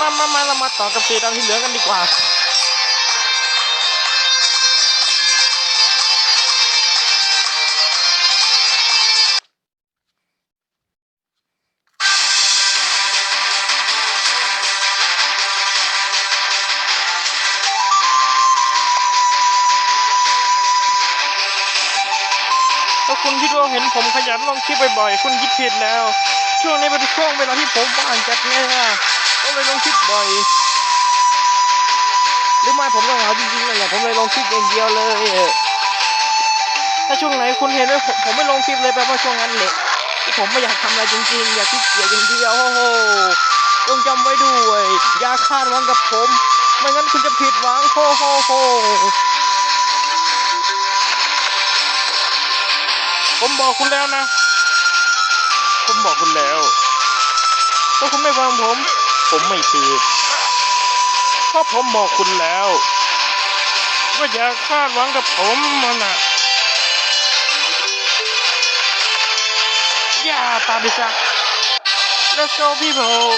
มามามาเรามาต่อกับเศษอันที่เหลือกันดีกว่าถ้าคุณคิดว่าเห็นผมขยันลงคลิปบ่อยๆ คุณคิดผิดแล้ว ช่วงนี้เป็นช่วงเวลาที่ผมว่างจัดเลย เลยลงคลิปบ่อยหรือไม่ผมต้องเหงาจริงๆเลยแหละผมเลยลงคลิปอย่างเดียวเลย ถ้าช่วงไหนคุณเห็นว่าผมผมไม่ลงคลิปเลยแปลว่าช่วงนั้นแหละที่ผมไม่อยากทำอะไรจริงๆ อยากคิดเกียจอย่างเดียวโอ้โหต้องจำไว้ด้วย อย่าคาดหวังกับผม ไม่งั้นคุณจะผิดหวังโฮโฮโฮผมบอกคุณแล้วนะ ผมบอกคุณแล้วถ้าคุณไม่ฟังผม ผมไม่ผิดเพราะผมบอกคุณแล้วว่าอย่าคาดหวังกับผมมันน่ะอย่าตามไปซะ Let's go people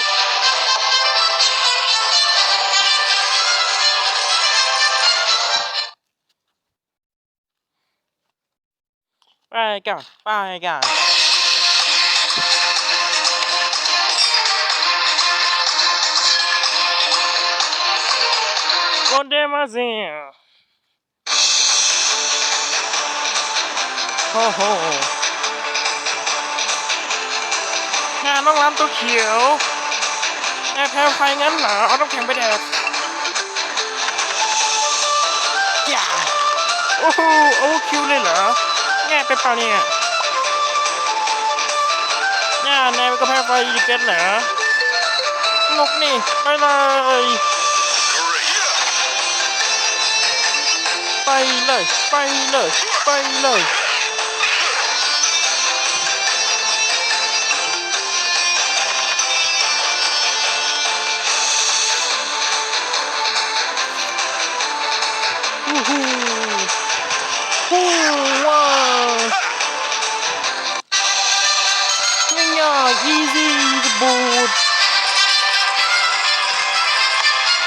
ไปกันไปกัน โกเดมาเซียโอ้โหงานน้องร้านตัวเขียวแอบแพ้ไฟงั้นเหรอเอาน้ำแข็งไปแดกอย่าโอ้โหโอ้คิวเลยเหรอแง่ไปเปล่าเนี่ยง่านายก็แพ้ไฟอีกเกินเหรอนกนี่ ไปเลย bailos, bailos, bailos. Woohoo! Ooh, wow! Easy the board.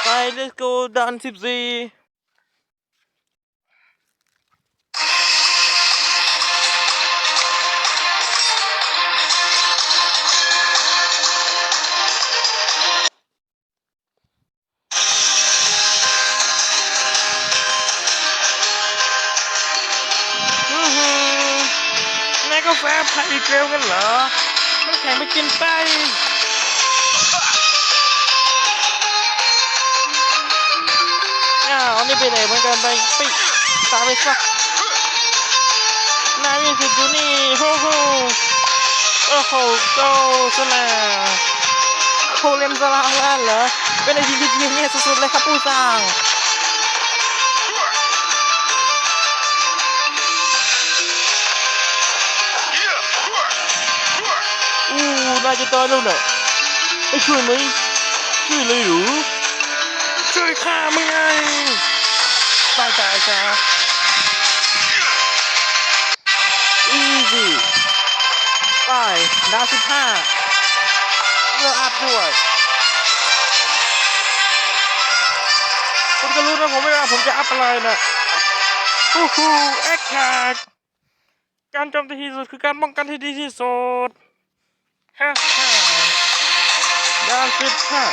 Right, let's go down tipsy. กาแฟพาอีกเกลกันเหรอน้ำแข็งไปกินไปอ้าวนี่ไปไหนเหมือนกันไปไปตามไปซะนายมีสิทธิ์อยู่นี่โอ้โหโอ้โหโตสนาโคเลมสลาแล้วเหรอเป็นไอทีที่เงียสุดๆเลยครับผู้สร้าง นายจะตายแล้วน่ะให้ช่วยไหมช่วยเลยหรือช่วยข้ามึงไงตายตายซะ easy ไปดาวสิบห้าเลือกอัพด้วยคุณก็รู้นะผมไม่ว่าผมจะอัพอะไรนะฮู้ฮู้แอคแท็กการโจมตีที่สุดคือการป้องกันที่ดีที่สุด ฮ่าฮ่าดาวสิบห้า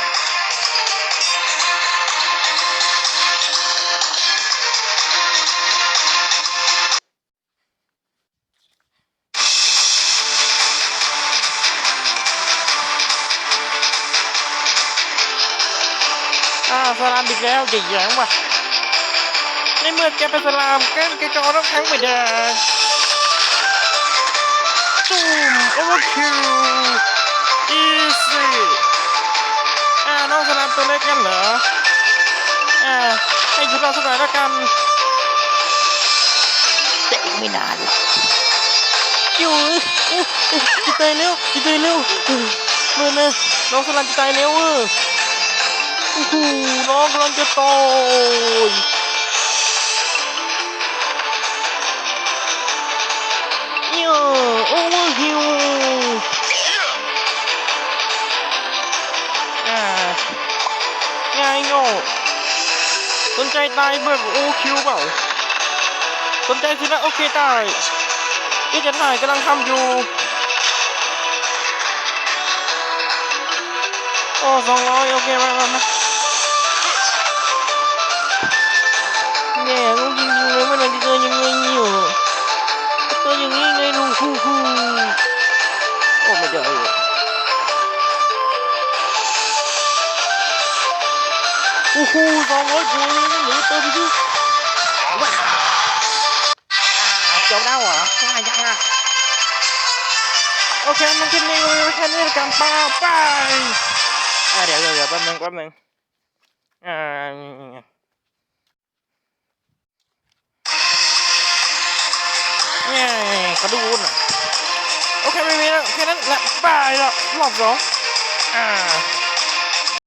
อ้าวสลามอีกแล้วใหญ่แยงว่ะในเมื่อแกเป็นสลามแกแกจะเอาน้ำแข็งไปแดง ตูมโอเวอร์คิวอีซี่อ่าน้องสลามตัวเล็กกันเหรออ่าให้หยุดเราสักหน่อยละกันแต่อีกไม่นานหรอกอยู่จะตายเร็วจะตายเร็วเมื่อนะน้องสลามจะตายเร็วเออโอ้โหน้องกำลังจะโตย เนี่ยโอเวอร์ฮิวอ่าไงโง่สนใจตายแบบโอคิวเปล่าสนใจสินะโอเคตายที่จะถ่ายกำลังทำอยู่โอ้สองร้อยโอเคมามามาเนี่ยลูก เลยโอ้โหสองร้อยกูนี่หรือเติมไปดิว้าวอ่าจบแล้วเหรอง่ายจังอะโอเคไปอ่าเดี๋ยวเดี๋ยวเดี๋ยวแป๊บนึงแป๊บนึงอ่าเนี่ยขอดูหน่อยโอเคไม่มีแล้วแค่นั้นแหละบายแล้วรอบสองอ่า